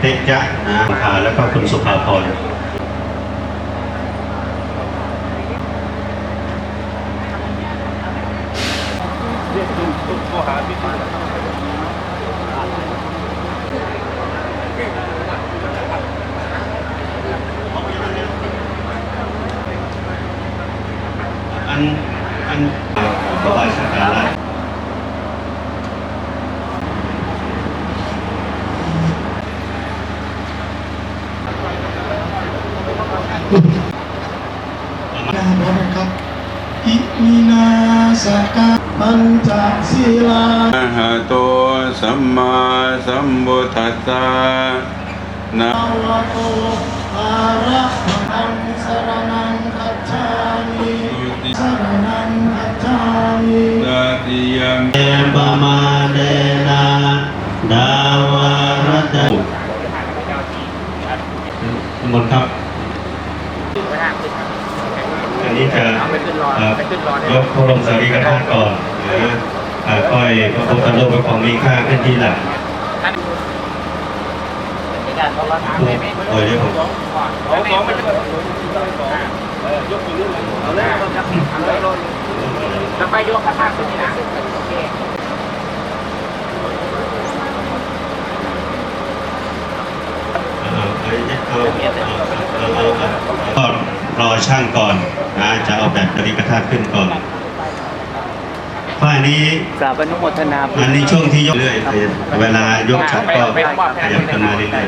เตจะนะพาแล้วก็คุณสุภาพร อันอันถวายสักการะเอามา นาพร้อมนะครับอิมินาสกาปัญจศีลาอะหะโตสัมมาสัมพุทธัสสะนะภาวะโตอะระหังสรณังคัจฉามิสรณังคัจฉามิตติยมเอปมาเดนะดาวารตะทั้งหมดครับ อันนี้จะเอ่อยกพระบรมสารีริกธาตุก่อนหรือเอ่อค่อยพระพุทธรูปพระของมีค่าขึ้นที่หลังโดยเรียกผมแล้วไปยกข้างๆตรงนี้นะเอาเอาเอาเอาเอาก็ รอช่างก่อนนะจะเอาแบบสารีริกธาตุขึ้นก่อนฝ้ายนี้กราบอนุโมทนาบุญอันนี้ช่วงที่ยกเรื่อยเวลายกฉัดก็ขยับขึ้นมาเรื่อย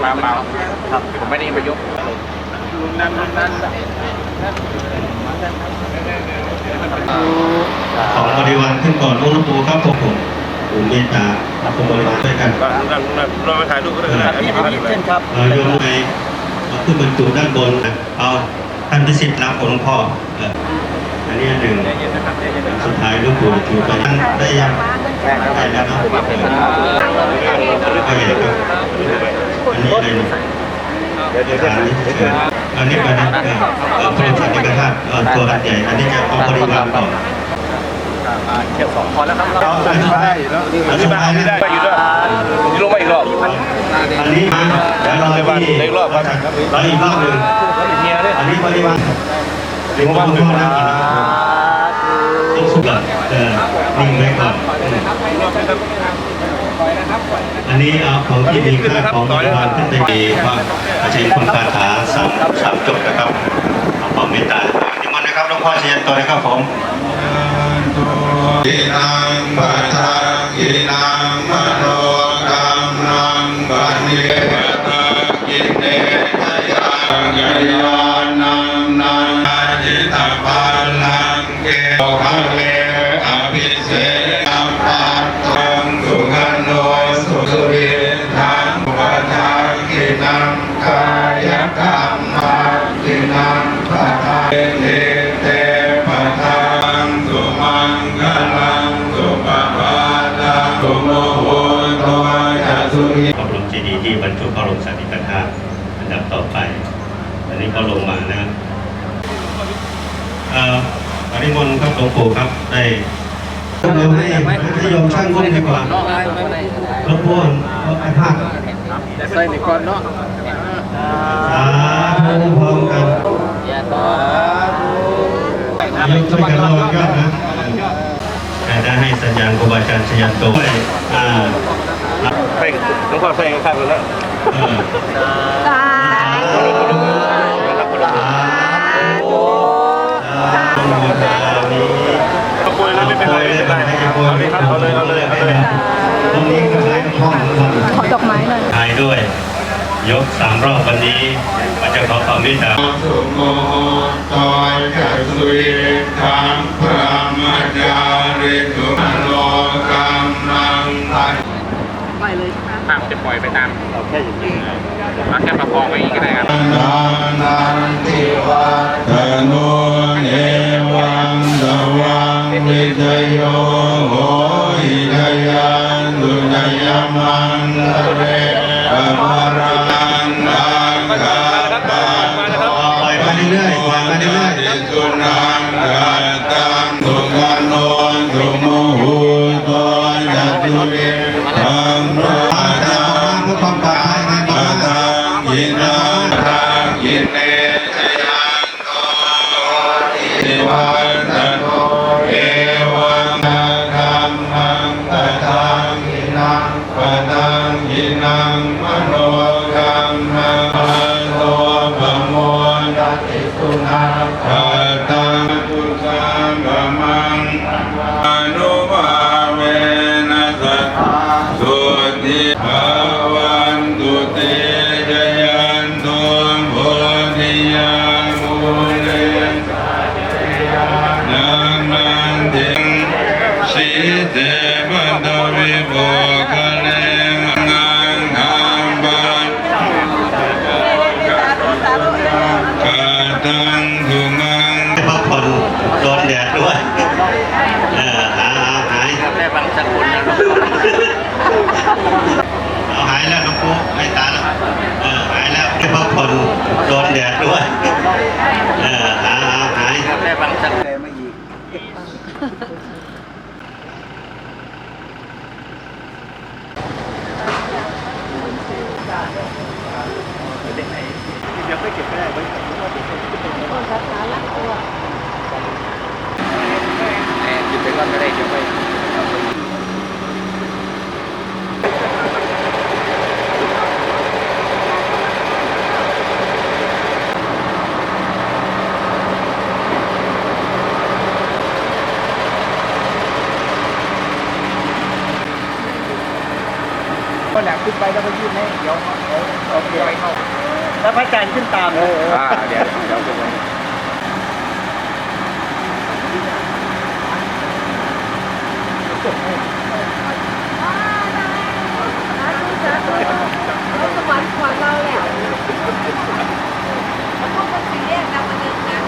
เบาๆครับผมไม่ได้มายกนั่นนั่นๆของบริวารขึ้นก่อนองค์หลวงปู่ครับผมผมผมเมตตาผมบริวารด้วยกันเราไปถ่ายรูปก็ได้ครับพี่พี่เช่นครับเออโยมไป เอาขึ้นบรรจุด้านบนนะเอาท่านพิสิทธิ์รับของหลวงพ่อเอออันนี้อันหนึ่งสุดท้ายหลวงปู่ถือไปท่านได้ยังได้แล้วเนาะเออก็ใหญ่ครับอันนี้อะไรเนี่ยอันนี้เชิญอันนี้ไปนะเออเออพระบรมสารีริกธาตุเออตัวอันใหญ่อันนี้จะเอาบริวารก่อน เที่ยวสองพอแล้วครับเอาอันนี้ไปแล้วสุดท้ายนะไปอยู่ด้วยลงมาอีกรอบอันนี้มาเดี๋ยวรอที่อีกรอบครับรออีกรอบหนึ่งเฮียเนี่ยอันนี้บริวารเรียกว่าพ่อนั่งก่อนนะครับต้องสุกก่อนเออนิ่งไว้ก่อนอันนี้เอาของที่มีค่าของบริวารขึ้นไปดีว่าอาจารย์คุณคาถาสามสามจบนะครับ พ่อเชียนตัวนะครับผมอินังปัทาอินังมโนกรรมนังปันิปัตากิเนทยังยานังนังจิตาปัลลังเกภะเล ที่บรรจุพระบรมสารีริกธาตุอันดับต่อไป อันนี้ก็ลงมานะเอ่อปริมณครับหลวงปู่ครับได้เราให้ให้โยมช่างก้มดีกว่าหลวงปู่เอาไอ้ภาคใส่ในก่อนเนาะสาธุพร้อมกันยาต่อยกช่วยกันรอยอดนะแต่ได้ให้สัญญาณครูบาอาจารย์ชยันโตด้วยอ่า ไปหลวงพ่อใส่ข้างกันแล้วเออสาธุสาธุสาธุขโมยแล้วไม่เป็นไรไม่เป็นไรเอาเลยครับเอาเลยเอาเลยเอาเลยตรงนี้ก็ใช้ห้องขอดอกไม้หน่อยทายด้วย ยกสามรอบวันนี้มันจะขอความเมตตาสุโมโตจะสุริทังพระมจา ล่อยไปตามเราแค่อย่างนี้เราแค่ประคองไว้อย่างนี้ก็ได้ครับ ดนแดดด้วย เออหาเอาหาย ได้บางสกุล กินไปก่อนก็ได้เดี๋ยวไป ก็แหลม ขึ้นไปแล้วก็ยื่นให้เดี๋ยวโอเคเข้าแล้วพระอาจารย์ขึ้นตามเลยอ่าเดี๋ยวเดี๋ยวจะไปเขาสวรรค์ของเราแล้วพวกมันสีแยกดำมันเองนะ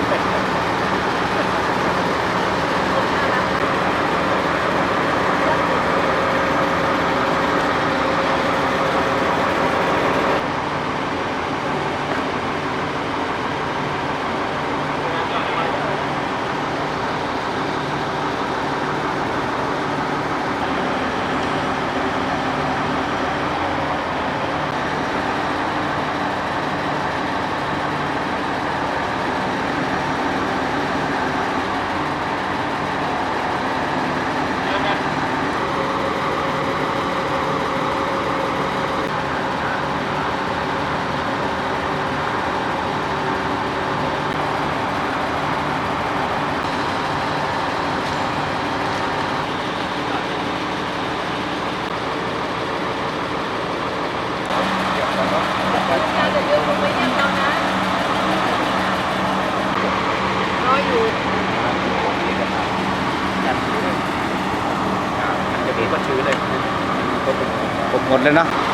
การจะเดินลงไปเยี่ยมเรานะรออยู่ จะมีก็ชื้อเลย ผม หมดเลยเนาะ